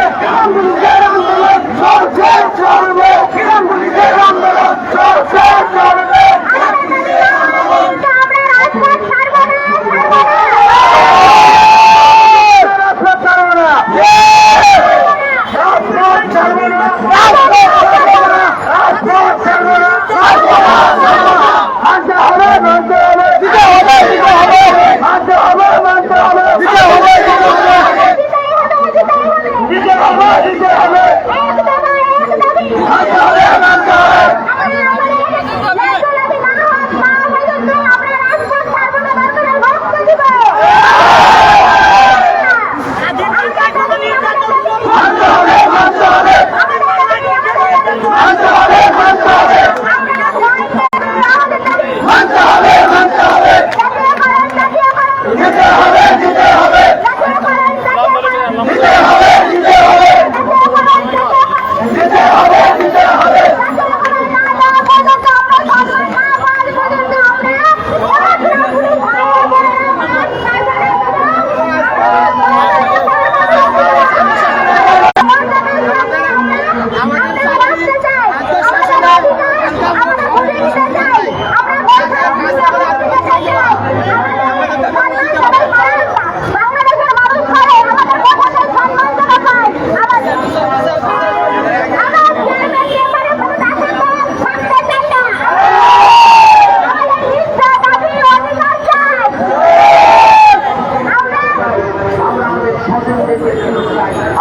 Vamos,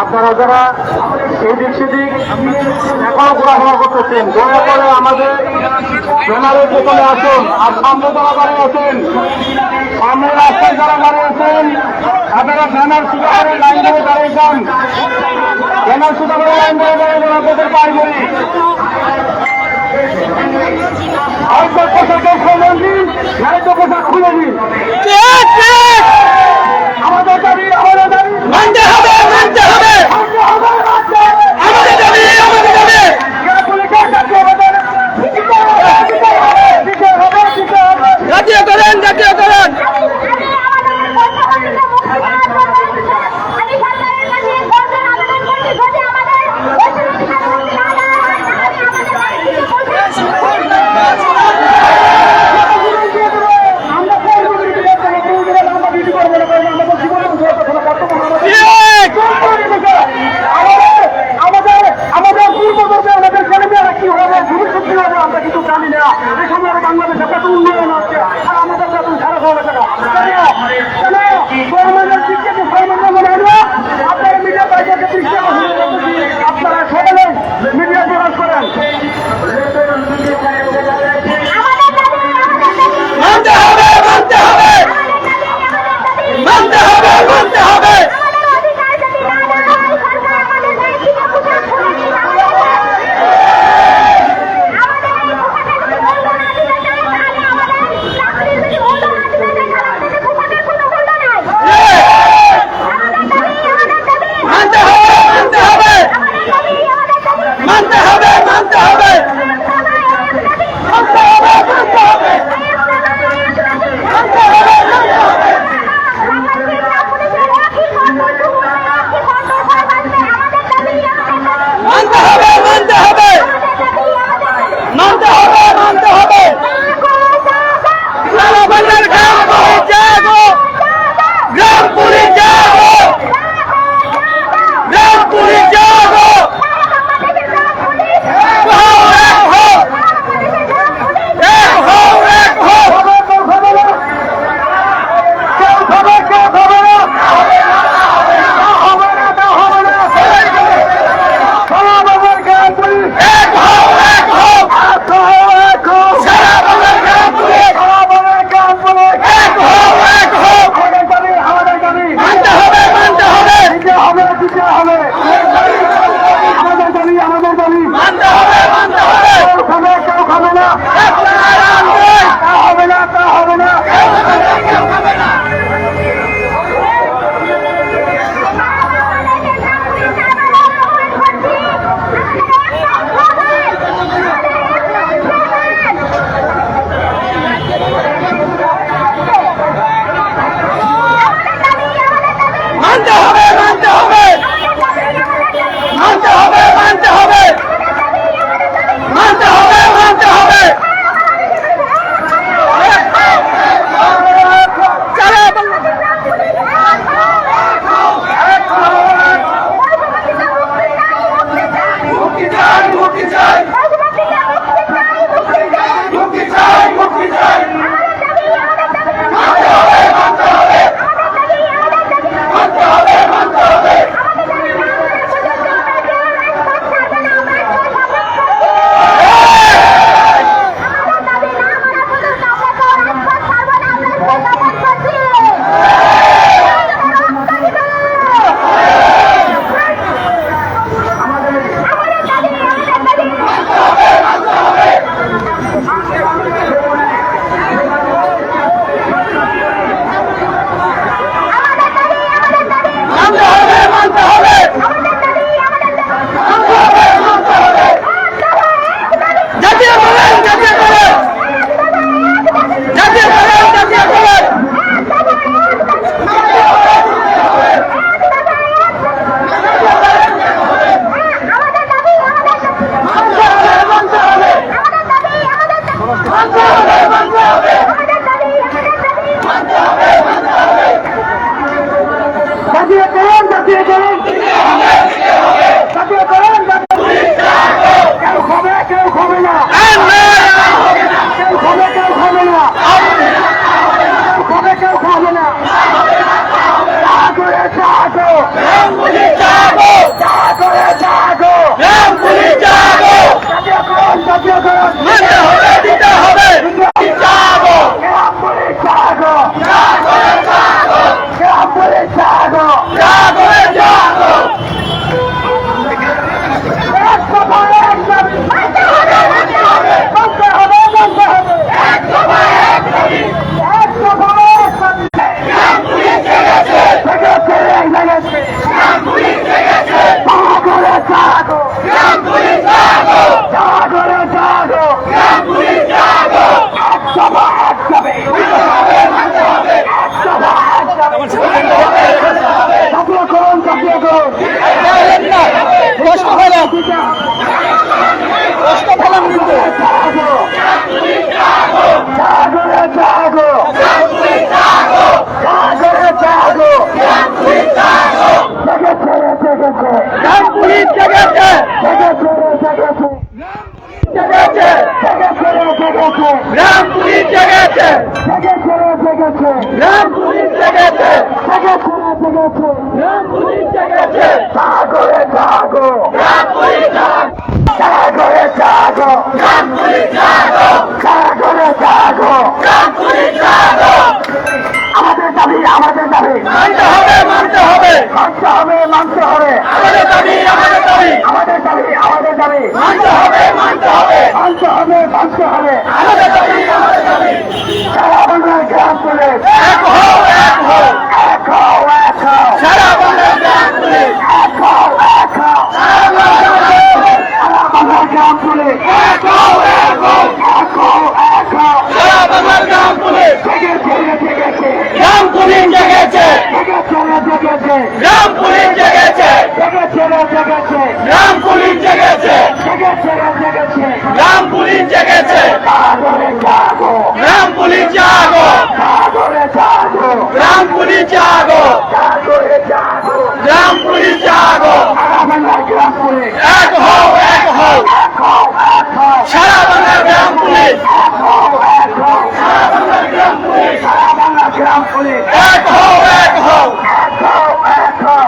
আপনারা যারা এদিক সেদিক এখনও ঘোরাফেরা করতেছেন, দয়া করে আমাদের ব্যানারের পেছনে আসুন আর সামনে যারা বাড়ি আছেন, সামনে রাস্তায় যারা বাড়ি আছেন, আপনারা ব্যানার সুদাগরের লাইন ধরে দাঁড়িয়ে যান। ব্যানার সুদাগরের লাইন ধরে দাঁড়িয়ে যান আপনাদের পাই বলি তো পোশাকের সামনে দিন আরেকটা পোশাক খুলে দিন দিয়ে গেলে পুলিশ জেগেছে রাম পুলিশ জেগেছে রাম পুলিশ জেগেছে রাম পুলিশ জেগেছে জাগরে জাগো রাম পুলিশ জাগরে জাগো রাম পুলিশ জাগো জাগরে জাগো রাম পুলিশ জাগো দাবি আমাদের দাবি। মানতে হবে মানতে হবে। মানতে হবে মানতে হবে। আমাদের দাবি আমাদের দাবি। আমাদের দাবি আমাদের দাবি। মানতে হবে মানতে হবে। মানতে হবে মানতে হবে। আমাদের দাবি আমাদের দাবি। সারা বাংলার গ্রাম পুলিশ। এক হও এক হও। এক হও এক হও। সারা বাংলার গ্রাম পুলিশ। এক হও এক হও। সারা বাংলার গ্রাম পুলিশ। এক হও এক হও। এক হও সারা বাংলার গ্রাম পুলিশ জেগেছে রে জেগেছে গ্রাম পুলিশ জেগেছে জেগেছে রে জেগেছে গ্রাম পুলিশ জেগেছে জেগেছে রে জেগেছে গ্রাম পুলিশ জেগেছে জেগেছে রে জেগেছে গ্রাম পুলিশ জেগেছে জাগো রে জাগো গ্রাম পুলিশ জাগো জাগো রে জাগো গ্রাম পুলিশ জাগো জাগো রে জাগো গ্রাম পুলিশ জাগো সারা বাংলার গ্রাম পুলিশ এক হও এক হও এক হও এক হও সারা বাংলার গ্রাম পুলিশ এক হও এক হও সারা বাংলার গ্রাম পুলিশ সারা গ্রাম পুলিশ এক হও এক হও এক হও এক হও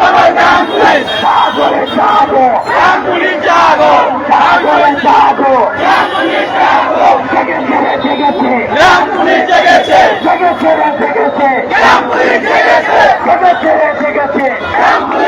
বাংলার গ্রাম পুলিশ জাগো রে জাগো গ্রাম পুলিশ জাগো জাগো রে জাগো গ্রাম পুলিশ জাগো জেগেছে জেগেছে গ্রাম পুলিশ জেগেছে জেগেছে জেগেছে গ্রাম পুলিশ জেগেছে জেগেছে জেগেছে গ্রাম পুলিশ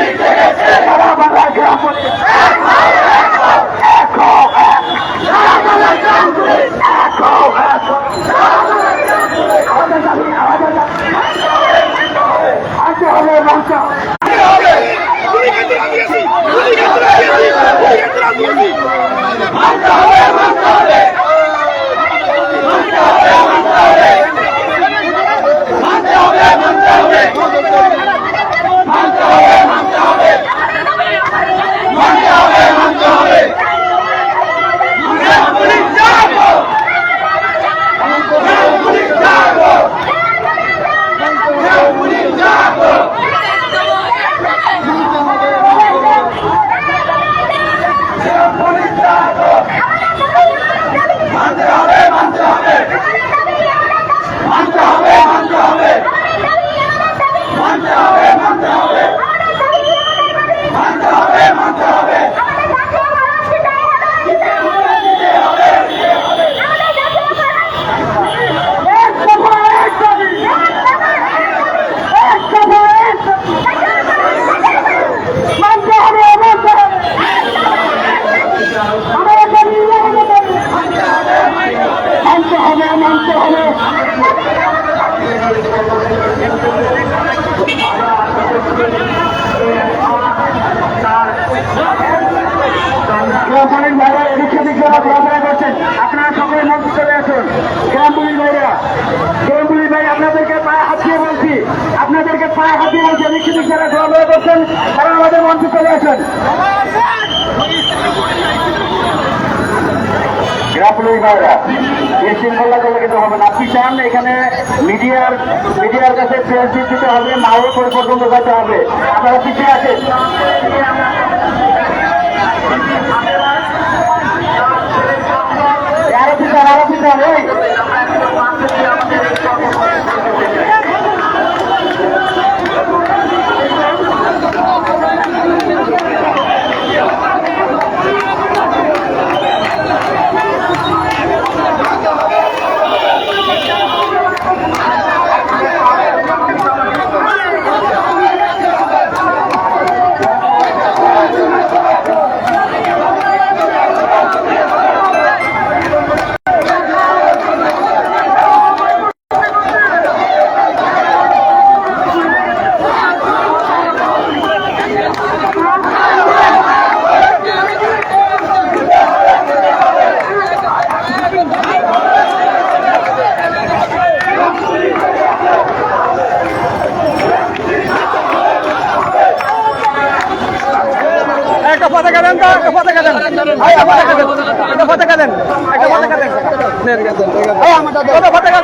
পায়ে হাত দিয়ে বলছি সেদিক যারা ঘোরাফেরা করছেন, তারা আমাদের মঞ্চে চলে আসুন। হবে না। আপনি চান এখানে মিডিয়ার মিডিয়ার কাছে দিতে হবে মাও পর্যন্ত যেতে হবে। আপনারা পিছিয়ে আছেন। আরও পিছন আরও পিছন পতাকা দেন তো একটা পতাকা দেন ভাই পতাকা দেন একটা পতাকা দেন একটা পতাকা দেন কত পতাকা